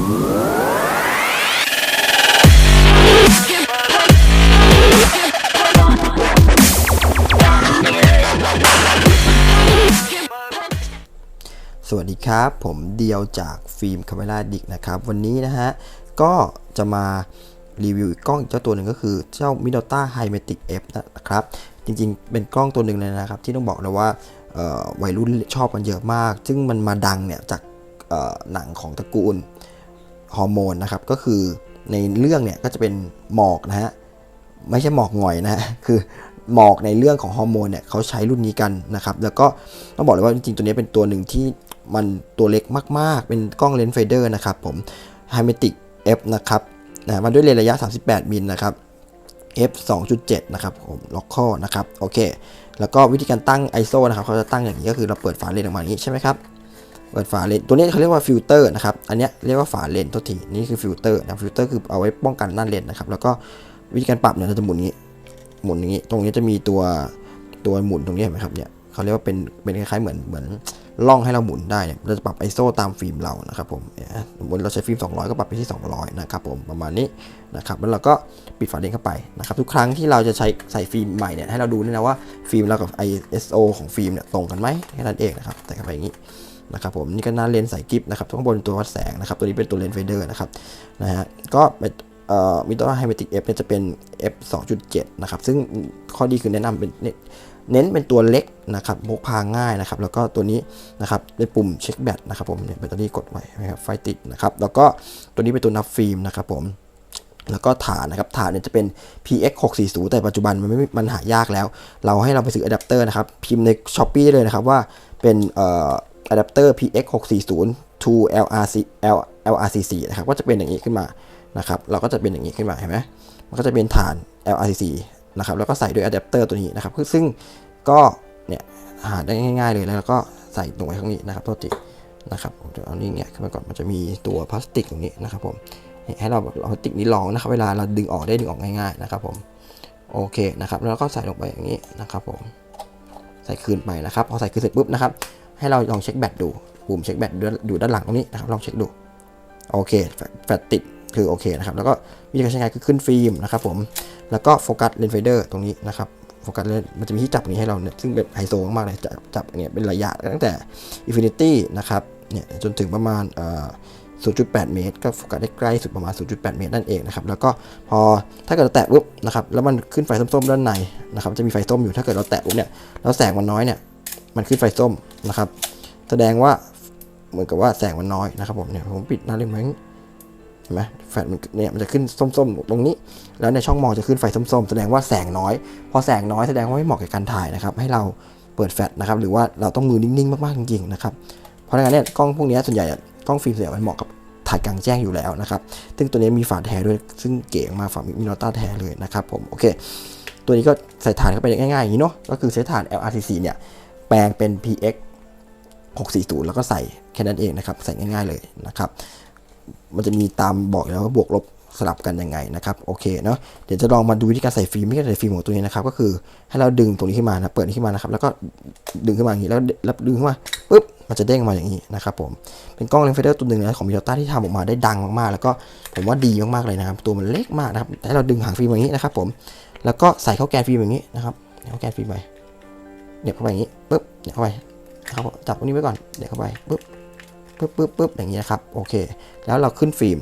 สวัสดีครับ ผมเดียวจากฟิล์มคาเมราดิกนะครับ วันนี้นะฮะ ก็จะมารีวิวอีกกล้องอีกเจ้าตัวหนึ่งก็คือเจ้า Minolta Hymatic F นะครับ จริงๆ เป็นกล้องตัวหนึ่งเลยนะครับ ที่ต้องบอกเลยว่าวัยรุ่นชอบกันเยอะมาก ซึ่งมันมาดังเนี่ยจากหนังของตระกูล ฮอร์โมนนะครับก็คือในเรื่องเนี่ยก็จะเป็นหมอกนะฮะไม่ใช่หมอกหงอยนะฮะคือหมอกในเรื่องของฮอร์โมนเนี่ยเขาใช้รุ่นนี้กันนะครับแล้วก็ต้องบอกเลยว่าจริงๆตัวนี้เป็นตัวหนึ่งที่มันตัวเล็กมากๆ เป็นกล้องเลนส์ไฟเดอร์นะครับผม h y m a t i c F นะครับนะมันด้วยเลนส์ระยะ 38 มิลนะครับ F 2.7 นะครับผมล็อกข้อนะครับ โอเค แล้วก็วิธีการตั้ง ISO นะครับ เขาจะตั้งอย่างนี้ก็คือเราเปิดฝาเลนส์ออกมาอย่างนี้ใช่ไหมครับ เปิดฝาเลนตัวนี้เขาเรียกว่าฟิลเตอร์นะครับ อันนี้เรียกว่าฝาเลนส์ตัวทีนี่คือฟิลเตอร์นะฟิลเตอร์คือเอาไว้ป้องกันหน้าเลนนะครับ แล้วก็วิธีการปรับเนี่ยเราจะหมุนอย่างนี้ หมุนอย่างนี้ ตรงนี้จะมีตัวตัวหมุนตรงนี้เห็นไหมครับเนี่ยเขาเรียกว่าเป็นเป็นคล้ายๆเหมือนเหมือนล่องให้เราหมุนได้เนี่ยเราจะปรับ ISO ตามฟิล์มเรานะครับผมเนี่ยสมมติเราใช้ฟิล์ม 200 ก็ปรับไปที่ 200 นะครับผมประมาณนี้นะครับแล้วเราก็ปิดฝาเลนเข้าไปนะครับทุกครั้งที่เราจะใช้ใส่ฟิล์มใหม่เนี่ยให้เราดูด้วยนะว่าฟิล์มเรากับ ISO ของฟิล์มเนี่ยตรงกันไหมแค่นั้นเองนะครับใส่เข้าไปอย่างนี้ นะครับผมนี่ก็หน้าเลนส์ใส่กิฟนะครับข้างบนตัววัดแสงนะครับตัวนี้เป็นตัวเลนส์ไฟเดอร์นะครับนะฮะก็เป็นเอ่อมิโตไฮเมติกเนี่ยจะเป็น F 2.7 นะครับ ซึ่งข้อดีคือแนะนำเป็นเน้นเน้นเป็นตัวเล็กนะครับพกพาง่ายนะครับ แล้วก็ตัวนี้นะครับเป็นปุ่มเช็คแบตนะครับผมเนี่ยแบตเตอรี่กดไว้นะครับไฟติดนะครับ แล้วก็ตัวนี้เป็นตัวนับฟิล์มนะครับผมแล้วก็ฐานนะครับฐานเนี่ยจะเป็น PX 640แต่ปัจจุบันมันไม่มันหายากแล้ว เราให้เราไปซื้ออะแดปเตอร์นะครับ พิมพ์ใน s h อ p e e ได้เลยนะครับว่าเป็นเอ่อ อะแดปเตอร์ PX 640 to LRC L LRCC นะครับก็จะเป็นอย่างนี้ขึ้นมานะครับเราก็จะเป็นอย่างนี้ขึ้นมาเห็นไหมมันก็จะเป็นฐาน LRCC นะครับแล้วก็ใส่ด้วยอะแดปเตอร์ตัวนี้นะครับซึ่งก็เนี่ยหาได้ง่ายๆเลยแล้วก็ใส่ลงไปข้างนี้นะครับตัวตินะครับผมจะเอานี่เนี่ยขึ้นมาก่อนมันจะมีตัวพลาสติกตรงนี้นะครับผมให้เราแบบพลาสติกนี้รองนะครับเวลาเราดึงออกได้ดึงออกง่ายๆนะครับผมโอเคนะครับแล้วก็ใส่ลงไปอย่างนี้นะครับผมใส่คืนไปนะครับพอใส่คืนเสร็จปุ๊บนะครับ ให้เราลองเช็คแบตดูปุ่มเช็คแบตดูด้านหลังตรงนี้นะครับลองเช็คดูโอเคแฟลชติดคือโอเคนะครับแล้วก็วิธีการใช้งานคือขึ้นฟิล์มนะครับผมแล้วก็โฟกัสเลนส์ไฟเดอร์ตรงนี้นะครับโฟกัสเลนส์มันจะมีที่จับอย่างนี้ให้เราเนี่ยซึ่งเป็นไฮโซมากๆเลยจับจับเนี่ยเป็นระยะตั้งแต่ Infinity นะครับเนี่ยจนถึงประมาณเอ่อ0.8 เมตร ก็โฟกัสได้ใกล้สุดประมาณ 0.8 เมตรนั่นเองนะครับแล้วก็พอถ้าเกิดเราแตะปุ๊บนะครับแล้วมันขึ้นไฟส้มๆด้านในนะครับจะมีไฟส้มอยู่ถ้าเกิดเราแตะปุ๊บเนี่ยแล้วแสงมันน้อยเนี่ย มันขึ้นไฟส้มนะครับ แสดงว่าเหมือนกับว่าแสงมันน้อยนะครับผมเนี่ยผมปิดหน้าเล่มไว้เห็นไหมแฟลชมันเนี่ยมันจะขึ้นส้มๆตรงนี้ แล้วในช่องมองจะขึ้นไฟส้มๆ แสดงว่าแสงน้อย พอแสงน้อยแสดงว่าไม่เหมาะกับการถ่ายนะครับ ให้เราเปิดแฟลชนะครับ หรือว่าเราต้องมือนิ่งๆ มากๆจริงๆนะครับ เพราะฉะนั้นเนี่ยกล้องพวกนี้ส่วนใหญ่กล้องฟิล์มเส่วนใหญ่มันเหมาะกับถ่ายกลางแจ้งอยู่แล้วนะครับ ซึ่งตัวนี้มีฝาแท้ด้วย ซึ่งเก๋มากฝามิโนต้าแท้เลยนะครับผม โอเค ตัวนี้ก็ใส่ฐานเข้าไปง่ายๆอย่างนี้เนาะ ก็คือใช้ฐาน LRCC เนี่ย แปลงเป็น PX 640 แล้วก็ใส่แค่นั้นเองนะครับ ใส่ง่ายๆเลยนะครับ มันจะมีตามบอกแล้วว่าบวกลบสลับกันยังไงนะครับโอเคเนาะเดี๋ยวจะลองมาดูวิธีการใส่ฟิล์มวิธีการใส่ฟิล์มของตัวนี้นะครับ ก็คือให้เราดึงตรงนี้ขึ้นมานะเปิดนี้ขึ้นมานะครับ แล้วก็ดึงขึ้นมาอย่างนี้แล้วแล้วดึงขึ้นมาปุ๊บมันจะเด้งมาอย่างนี้นะครับผมเป็นกล้องเลนส์ไฟเดอร์ตัวหนึ่งนะของมิโ o ต้าที่ทำออกมาได้ดังมากๆ แล้วก็ผมว่าดีมากๆเลยนะครับ ตัวมันเล็กมากนะครับให้เราดึงหางฟิล์มอย่างนี้นะครับผมแล้วก็ใส่เข้าแกนฟิล์มอย่างนี้นะครับเข้าแกนฟิล์มไป เหน็บเข้าไปอย่างนี้ปุ๊บเหน็บเข้าไปนะครับจับตรงนี้ไว้ก่อนเหน็บเข้าไปปุ๊บปุ๊บปุ๊บปุ๊บอย่างนี้นะครับโอเค แล้วเราขึ้นฟิล์ม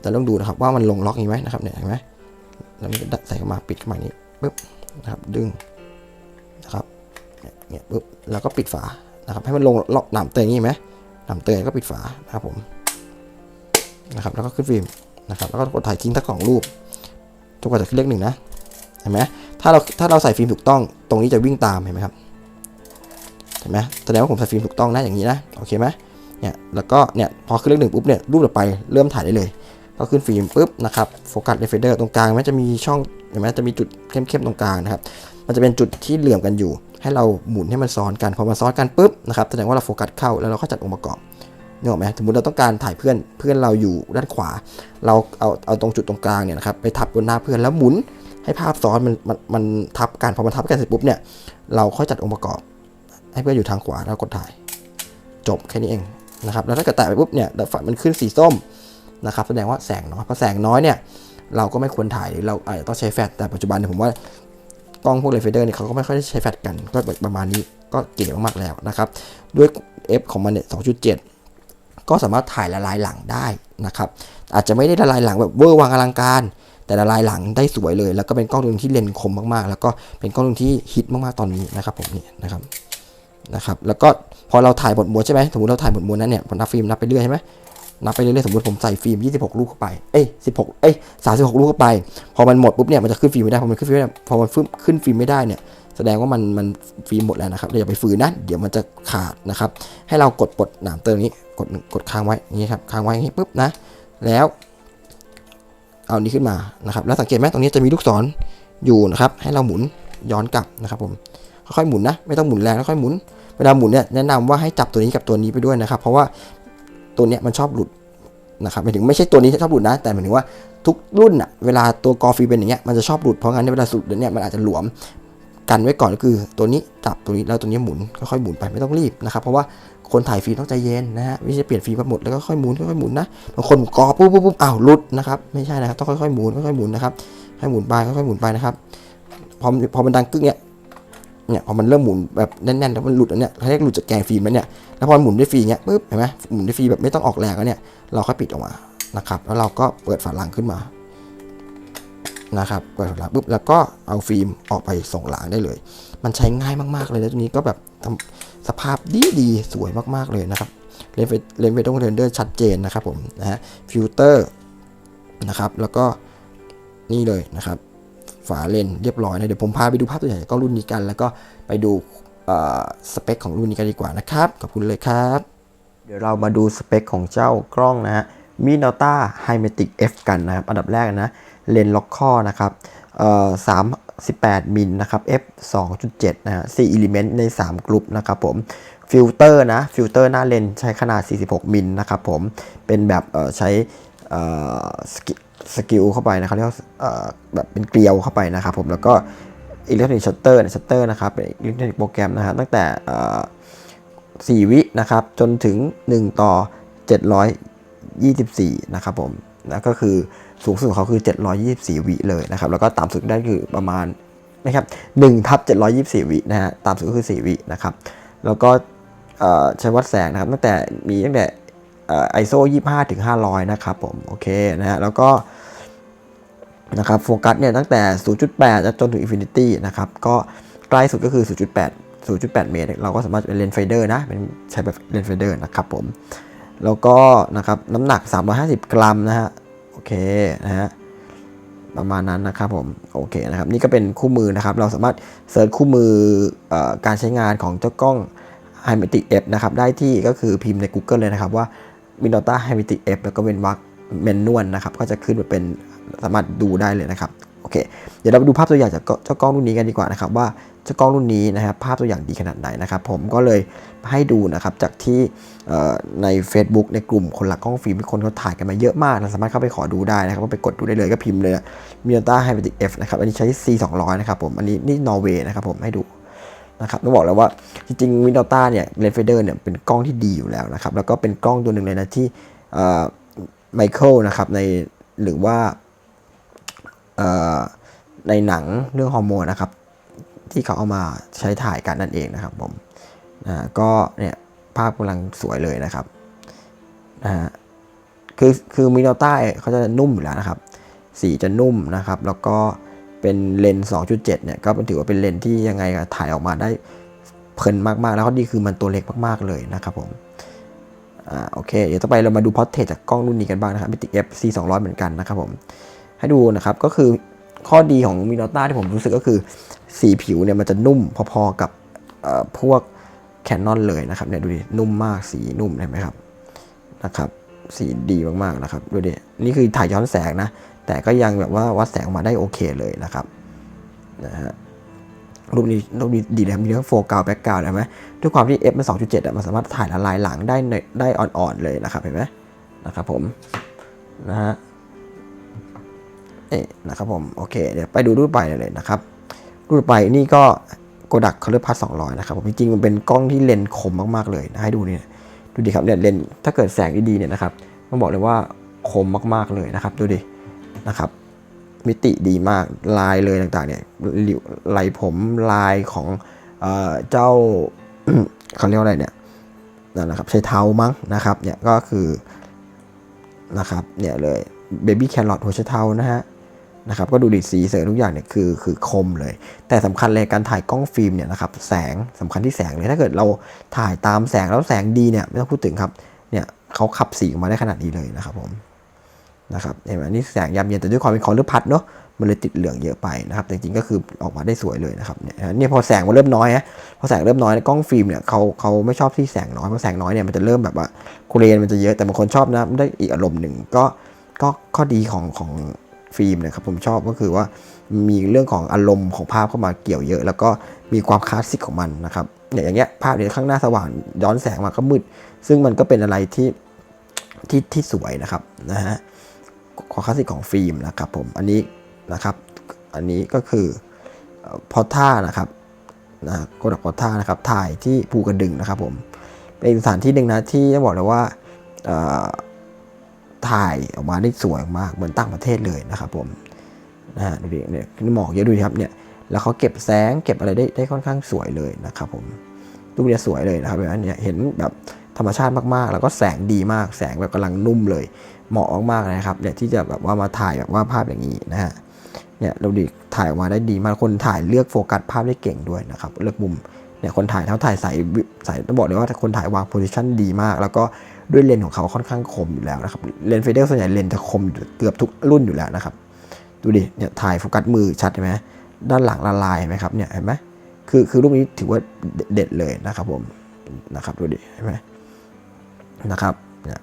แต่ต้องดูนะครับว่ามันลงล็อกอย่างไหมนะครับเนี่ยเห็นไหมแล้วมันก็ใส่เข้ามาปิดเข้ามานี้ปุ๊บนะครับดึงนะครับเนี่ยปุ๊บแล้วก็ปิดฝานะครับให้มันลงล็อกหนามเตยอย่างนี้เห็นไหมหนามเตยก็ปิดฝานะครับผมนะครับแล้วก็ขึ้นฟิล์มนะครับแล้วก็กดถ่ายทิ้งทั้งสองรูปจนกว่าจะขึ้นเลขหนึ่งนะเห็นไหม ถ้าเราถ้าเราใส่ฟิล์มถูกต้อง ตรงนี้จะวิ่งตามเห็นไหมครับเห็นไหมแสดงว่าผมใส่ฟิล์มถูกต้องนะอย่างนี้นะโอเคไหมเนี่ยแล้วก็เนี่ยพอขึ้นเลขหนึ่งปุ๊บเนี่ยรูปต่อไปเริ่มถ่ายได้เลยก็ขึ้นฟิล์มปุ๊บนะครับโฟกัสเรฟเฟเดอร์ตรงกลางมันจะมีช่องเห็นไหมจะมีจุดเข้มๆตรงกลางนะครับมันจะเป็นจุดที่เหลื่อมกันอยู่ ให้เราหมุนให้มันซ้อนกันพอมันซ้อนกันปุ๊บนะครับแสดงว่าเราโฟกัสเข้าแล้วเราก็จัดองค์ประกอบนึกออกไหมสมมติเราต้องการถ่ายเพื่อนเพื่อนเราอยู่ด้านขวา เราเอาเอาตรงจุดตรงกลางเนี่ยนะครับไปทับบนหน้าเพื่อนแล้วหมุน ให้ภาพซ้อนมันมันมันทับกันพอมันทับกันเสร็จปุ๊บเนี่ยเราค่อยจัดองค์ประกอบ ให้เพื่อนอยู่ทางขวาแล้วกดถ่าย จบแค่นี้เองนะครับแล้วถ้าเกิดแตะไปปุ๊บเนี่ยไฟมันขึ้นสีส้มนะครับแสดงว่าแสงน้อยพอแสงน้อยเนี่ยเราก็ไม่ควรถ่ายหรือเราอาจจะต้องใช้แฟลชแต่ปัจจุบันเนี่ยผมว่ากล้องพวกเรฟเฟเดอร์เนี่ยเขาก็ไม่ค่อยได้ใช้แฟลชกันก็ประมาณนี้ก็เก๋มากๆแล้วนะครับ ด้วย f ของมันเนี่ย2.7 ก็สามารถถ่ายละลายหลังได้นะครับ อาจจะไม่ได้ละลายหลังแบบเวอร์วังอลังการ แต่ละลายหลังได้สวยเลย แล้วก็เป็นกล้องตัวหนึงที่เลนคมมากๆ แล้วก็เป็นกล้องตัวหนึงที่ฮิตมากๆตอนนี้นะครับผมนี่นะครับนะครับ แล้วก็พอเราถ่ายบทม้วนใช่ไหมสมมติเราถ่ายบทม้วนนั้นเนี่ยผมนับฟิล์มนับไปเรื่อยใช่ไหมนับไปเรื่อยๆสมมติผมใส่ฟิล์ม 26 ลูกเข้าไป เอ้ย 16 เอ้ย 36 ลูกเข้าไป พอมันหมดปุ๊บเนี่ยมันจะขึ้นฟิล์มไม่ได้ พอมันขึ้นฟิล์มไม่ได้พอมันขึ้นฟิล์มไม่ได้เนี่ยแสดงว่ามันมันฟิล์มหมดแล้วนะครับเราอย่าไปฝืนนะ เดี๋ยวมันจะขาดนะครับ ให้เรากดปลดหนามเติมนี้ กดกดค้างไว้อย่างนี้ครับ ค้างไว้อย่างนี้ปุ๊บนะ แล้ว เอานี้ขึ้นมานะครับแล้วสังเกตไหมตรงนี้จะมีลูกศรอยู่นะครับให้เราหมุนย้อนกลับนะครับผมค่อยๆหมุนนะไม่ต้องหมุนแรงค่อยๆหมุนเวลาหมุนเนี่ยแนะนำว่าให้จับตัวนี้กับตัวนี้ไปด้วยนะครับ เพราะว่าตัวเนี้ยมันชอบหลุดนะครับหมายถึงไม่ใช่ตัวนี้ชอบหลุดนะแต่หมายถึงว่าทุกรุ่นอะเวลาตัวกอฟีเป็นอย่างเงี้ยมันจะชอบหลุดเพราะงั้นเวลาสุดเนี่ยมันอาจจะหลวมกันไว้ก่อนก็คือตัวนี้จับตัวนี้แล้วตัวนี้หมุนค่อยๆหมุนไปไม่ต้องรีบนะครับเพราะว่า คนถ่ายฟิล์มต้องใจเย็นนะฮะไม่ใช่เปลี่ยนฟิล์มมาหมดแล้วก็ค่อยหมุนค่อยๆหมุนนะบางคนกอปุ๊บปุ๊บปุ๊บอ้าวหลุดนะครับไม่ใช่นะครับต้องค่อยๆหมุนค่อยๆหมุนนะครับให้หมุนไปค่อยๆหมุนไปนะครับพอพอมันดังกึ๊กเนี่ยเนี่ยพอมันเริ่มหมุนแบบแน่นๆแล้วมันหลุดอันเนี้ยเขาเรียกหลุดจากแกนฟิล์มแล้วเนี่ยแล้วพอหมุนด้วยฟิล์มเนี้ยปุ๊บเห็นไหมหมุนด้วยฟิล์มแบบไม่ต้องออกแรงแล้วเนี่ยเราค่อยปิดออกมานะครับแล้วเราก็เปิดฝาหลังขึ้นมานะครับเปิดฝาหลังปุ๊บแล้วก็เอาฟิล์มออกไปส่งหลังได้เลย มันใช้ง่ายมากๆเลยแล้วตัวนี้ก็แบบทำ สภาพดีดีสวยมากๆเลยนะครับเลนส์เลนส์เวทต้องเรนเดอร์ชัดเจนนะครับผมนะฮะฟิลเตอร์นะครับแล้วก็นี่เลยนะครับ ฝาเลนเรียบร้อยนะเดี๋ยวผมพาไปดูภาพตัวอย่างกกล้องรุ่นนี้กัน แล้วก็ไปดูสเปคของรุ่นนี้กันดีกว่านะครับ ขอบคุณเลยครับ เดี๋ยวเรามาดูสเปคของเจ้ากล้องนะฮะมินอต้าไฮเมติก F กันนะครับ อันดับแรกนะเลนส์ล็อกข้อนะครับเอ่อ 38มิลนะครับ f 2.7 นะฮะ4อิเลเมนต์ใน 3 กลุ่มนะครับผมฟิลเตอร์นะฟิลเตอร์หน้าเลนส์ใช้ขนาด 46 มิลนะครับผมเป็นแบบเอ่อใช้เอ่อสกิลเข้าไปนะครับเรียกว่าเอ่อแบบเป็นเกลียวเข้าไปนะครับผมแล้วก็อิเล็กทรอนิกส์ชัตเตอร์ชัตเตอร์นะครับเป็นอิเล็กทรอนิกส์โปรแกรมนะฮะตั้งแต่เอ่อ4วินะครับจนถึง 1 ต่อ 724 นะครับผมนะก็คือ สูงสุดของเขาคือ 724 วิเลยนะครับ แล้วก็ต่ำสุดได้คือประมาณนะครับ1ทับ724 วินะฮะ ต่ำสุดคือ 4 วินะครับ แล้วก็ใช้วัดแสงนะครับ ตั้งแต่มีตั้งแต่ไอโซ25ถึง500 นะครับผม โอเคนะฮะ แล้วก็นะครับโฟกัสเนี่ยตั้งแต่ 0.8 จนถึง Infinity นะครับ ก็ใกล้สุดก็คือ 0.8 0.8 เมตร เราก็สามารถเป็นเลนไฟเดอร์นะ เป็นใช้แบบเลนไฟเดอร์นะครับผม แล้วก็นะครับน้ำหนัก 350 กรัมนะฮะ เคนะฮะประมาณนั้นนะครับผมโอเคนะครับนี่ก็เป็นคู่มือนะครับ เราสามารถเซิร์ชคู่มืออการใช้งานของเจ้ากล้อง h y m a t i c F นะครับได้ที่ก็คือพิมพ์ใน Google เลยนะครับว่า Minolta h y m a t i c F แล้วก็เว้นวรรคเมนนวลนะครับก็จะขึ้นมาเป็นสามารถดูได้เลยนะครับโอเคเดี๋ยวเราไปดูภาพตัวอย่างจากเจ้ากล้องรุ่นนี้กันดีกว่านะครับว่า กล้องรุ่นนี้นะครับภาพตัวอย่างดีขนาดไหนนะครับผมก็เลยให้ดูนะครับจากที่ใน Facebook ในกลุ่มคนรักกล้องฟิล์มที่คนเขาถ่ายกันมาเยอะมากเราสามารถเข้าไปขอดูได้นะครับก็ไปกดดูได้เลยก็พิมพ์เลยมินต้าไฮเ a ติก F นะครับอันนี้ใช้ C 2 0 0นะครับผมอันนี้นี่นอร์เวย์นะครับผมให้ดูนะครับต้องบอกแล้วว่าจริงๆมินต้าเนี่ยเลนส์เฟเดอร์เนี่ยเป็นกล้องที่ดีอยู่แล้วนะครับแล้วก็เป็นกล้องตัวหนึ่งเลยนะที่ไมเคิลนะครับในหรือว่าในหนังเรื่องฮอร์โมนนะครับ ที่เขาเอามาใช้ถ่ายกันนั่นเองนะครับผมนะก็เนี่ยภาพกำลังสวยเลยนะครับนะฮะคือคือมิโนต้าเขาจะนุ่มอยู่แล้วนะครับ สีจะนุ่มนะครับ แล้วก็เป็นเลนส์2.7เนี่ยก็ถือว่าเป็นเลนส์ที่ยังไงถ่ายออกมาได้เพลินมากๆ แล้วก็ดีคือมันตัวเล็กมากๆเลยนะครับผมอ่าโอเค เดี๋ยวต่อไปเรามาดูพอร์เทรตจากกล้องรุ่นนี้กันบ้างนะครับ Matic F C 200 เหมือนกันนะครับผม ให้ดูนะครับก็คือข้อดีของมิโนต้าที่ผมรู้สึกก็คือ สีผิวเนี่ยมันจะนุ่มพอๆกับพวกแคนนอนเลยนะครับเนี่ยดูดินุ่มมากสีนุ่มเห็นไหมครับนะครับ สีดีมากๆนะครับดูดินี่คือถ่ายย้อนแสงนะ แต่ก็ยังแบบว่าวัดแสงมาได้โอเคเลยนะครับนะฮะรูปนี้รูปนี้ดีเลยครับมีทั้งโฟกัสแบ็กกราวด์เห็นไหมด้วยความที่ f มัน 2.7อะมันสามารถถ่ายละลายหลังได้ได้อ่อนๆเลยนะครับเห็นไหมนะครับผมนะฮะนี่นะครับผมโอเค เดี๋ยวไปดูรูปไปเลยนะครับ รูปไปนี่ก็โกดักคาร์พัส200นะครับผมจริงๆมันเป็นกล้องที่เลนคมมากๆเลยนะให้ดูเนี่ยดูดิครับเนี่ยเลนถ้าเกิดแสงดีๆเนี่ยนะครับต้องบอกเลยว่าคมมากๆเลยนะครับ ดูดินะครับ มิติดีมากลายเลยต่างๆเนี่ยลิวไหลผมลายของเออเจ้าเขาเรียกว่าอะไรเนี่ยนั่นนะครับใช้เท้ามั้งนะครับเนี่ยก็คือนะครับเนี่ยเลยเบบี้แครอทหัวใช้เท้านะฮะ นะครับก็ดูดิสีเสริมทุกอย่างเนี่ยคือคือคมเลย แต่สำคัญเลยการถ่ายกล้องฟิล์มเนี่ยนะครับแสงสำคัญที่แสงเลยถ้าเกิดเราถ่ายตามแสงแล้วแสงดีเนี่ยไม่ต้องพูดถึงครับเนี่ยเขาขับสีออกมาได้ขนาดนี้เลยนะครับผมนะครับเห็นไหมนี่แสงยามเย็นแต่ด้วยความเป็นคอร์ลือพัดเนาะมันเลยติดเหลืองเยอะไปนะครับแต่จริงๆก็คือออกมาได้สวยเลยนะครับเนี่ยพอแสงมันเริ่มน้อยฮะพอแสงเริ่มน้อยกล้องฟิล์มเนี่ยเขาเขาไม่ชอบที่แสงน้อยเพราะแสงน้อยเนี่ยมันจะเริ่มแบบว่าเรนมันจะเยอะแต่บางคนชอบนะได้อีกอารมณ์หนึ่งก็ก็ข้อดีของของ ฟิล์มนะครับผมชอบก็คือว่ามีเรื่องของอารมณ์ของภาพเข้ามาเกี่ยวเยอะ แล้วก็มีความคลาสสิกของมันนะครับอย่างเงี้ยภาพเนี่ยข้างหน้าสว่างย้อนแสงมาก็มืด ซึ่งมันก็เป็นอะไรที่ที่ที่สวยนะครับนะฮะความคลาสสิกของฟิล์มนะครับผมอันนี้นะครับ อันนี้ก็คือพอท่านะครับนะโกดักพอท่านะครับถ่ายที่ภูกระดึงนะครับผมเป็นสถานที่หนึ่งนะที่ต้องบอกเลยว่า ถ่ายออกมาได้สวยมากเหมือนต่างประเทศเลยนะครับผมนะฮะดูดิเนี่ยหมอกเยอะดูดิครับเนี่ยแล้วเขาเก็บแสงเก็บอะไรได้ได้ค่อนข้างสวยเลยนะครับผมรูปเนี้ยสวยเลยนะครับแบบนี้เห็นแบบธรรมชาติมากๆ แล้วก็แสงดีมากแสงแบบกำลังนุ่มเลย เหมาะมากๆนะครับเนี่ยที่จะแบบว่ามาถ่ายแบบว่าภาพอย่างนี้นะฮะเนี่ยเราดิถ่ายออกมาได้ดีมากคนถ่ายเลือกโฟกัสภาพได้เก่งด้วยนะครับเลือกมุมเนี่ยคนถ่ายเขาถ่ายใส่ใส่ต้องบอกเลยว่าคนถ่ายวางโพซิชันดีมาก แล้วก็ ด้วยเลนของเขาค่อนข้างคมอยู่แล้วนะครับเลนเฟเดอร์ส่วนใหญ่เลนจะคมเกือบทุกรุ่นอยู่แล้วนะครับ ดูดิเนี่ยถ่ายโฟกัสมือชัดเห็นไหมด้านหลังละลายไหมครับเนี่ยเห็นไหมคือคือรูปนี้ถือว่าเด็ดเลยนะครับผมนะครับดูดิเห็นไหมนะครับเนี่ย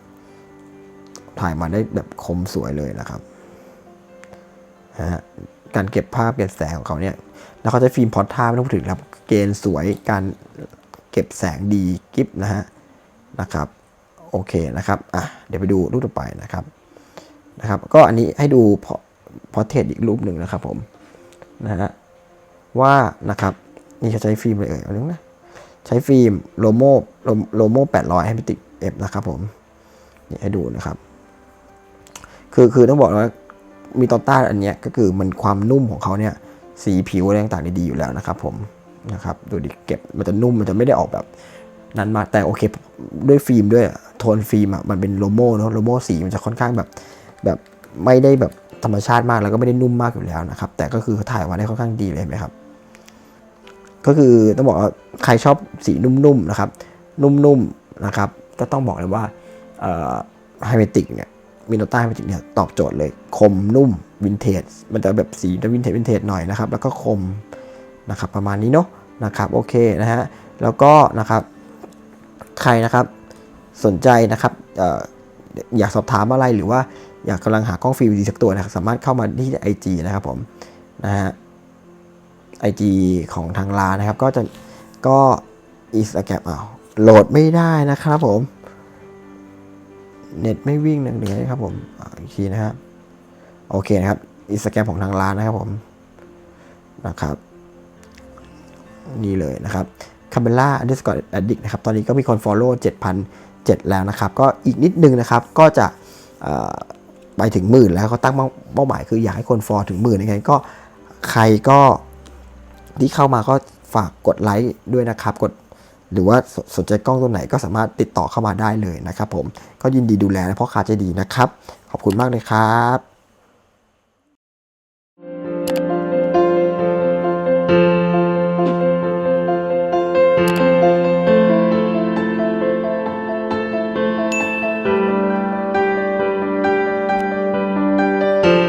ถ่ายมาได้แบบคมสวยเลยนะครับฮะการเก็บภาพเก็บแสงของเขาเนี่ยแล้วเขาจะฟิล์มพอร์ตท่าไม่ต้องพูดถึงครับเกณฑ์สวยการเก็บแสงดีกิฟนะฮะนะครับ โอเคนะครับอะเดี๋ยวไปดูรูปต่อไปนะครับนะครับ ก็อันนี้ให้ดูพอพอเทสอีกรูปหนึ่งนะครับผมนะฮะว่านะครับนี่เขาใช้ฟิล์มเลยเอ่ยเอานึงนะใช้ฟิล์มโลโมโลโม800ให้มิติดเอฟนะครับผมนี่ให้ดูนะครับ คือคือต้องบอกว่ามีตอต้าอันเนี้ยก็คือมันความนุ่มของเขาเนี่ยสีผิวอะไรต่างๆดีอยู่แล้วนะครับผมนะครับดูดิเก็บมันจะนุ่มมันจะไม่ได้ออกแบบ นั้นมาแต่โอเคด้วยฟิล์มด้วยโทนฟิล์มอะมันเป็นโลโมเนาะโลโมสีมันจะค่อนข้างแบบแบบไม่ได้แบบธรรมชาติมากแล้วก็ไม่ได้นุ่มมากอยู่แล้วนะครับ แต่ก็คือถ่ายมาได้ค่อนข้างดีเลยไหมครับ ก็คือต้องบอกว่าใครชอบสีนุ่มๆนะครับ นุ่มๆนะครับ ก็ต้องบอกเลยว่าไฮเมติกเนี่ยมิโนต้าไฮเมติกเนี่ยตอบโจทย์เลย คมนุ่มวินเทจมันจะแบบสีวินเทจวินเทจหน่อยนะครับ แล้วก็คมนะครับประมาณนี้เนาะนะครับโอเคนะฮะแล้วก็นะครับ ใครนะครับสนใจนะครับอยากสอบถามอะไรหรือว่าอยากกำลังหากล้องฟิล์มดีสักตัวนะครับสามารถเข้ามาที่ IG นะครับผมนะฮะ IG ของทางร้านนะครับ ก็จะก็อินสตาแกรมอ้าวโหลดไม่ได้นะครับผม เน็ตไม่วิ่งหนึ่งเดียวนะครับผมอีกทีนะครับโอเคนะครับอินสตาแกรมของทางร้านนะครับผมนะครับ นี่เลยนะครับ คาเมล่าอันเดอร์สกอร์แอดดิกนะครับ ตอนนี้ก็มีคน Follow 7,007 แล้วนะครับ ก็อีกนิดนึงนะครับ ก็จะไปถึงหมื่นแล้วเขาตั้งเป้าหมายคืออยากให้คนฟอลถึงหมื่นยังไงก็ใครก็ที่เข้ามาก็ฝากกดไลค์ด้วยนะครับ กดหรือว่าสสนใจกล้องตัวไหนก็สามารถติดต่อเข้ามาได้เลยนะครับผม ก็ยินดีดูแลและพ่อค้าใจดีนะครับ ขอบคุณมากเลยครับ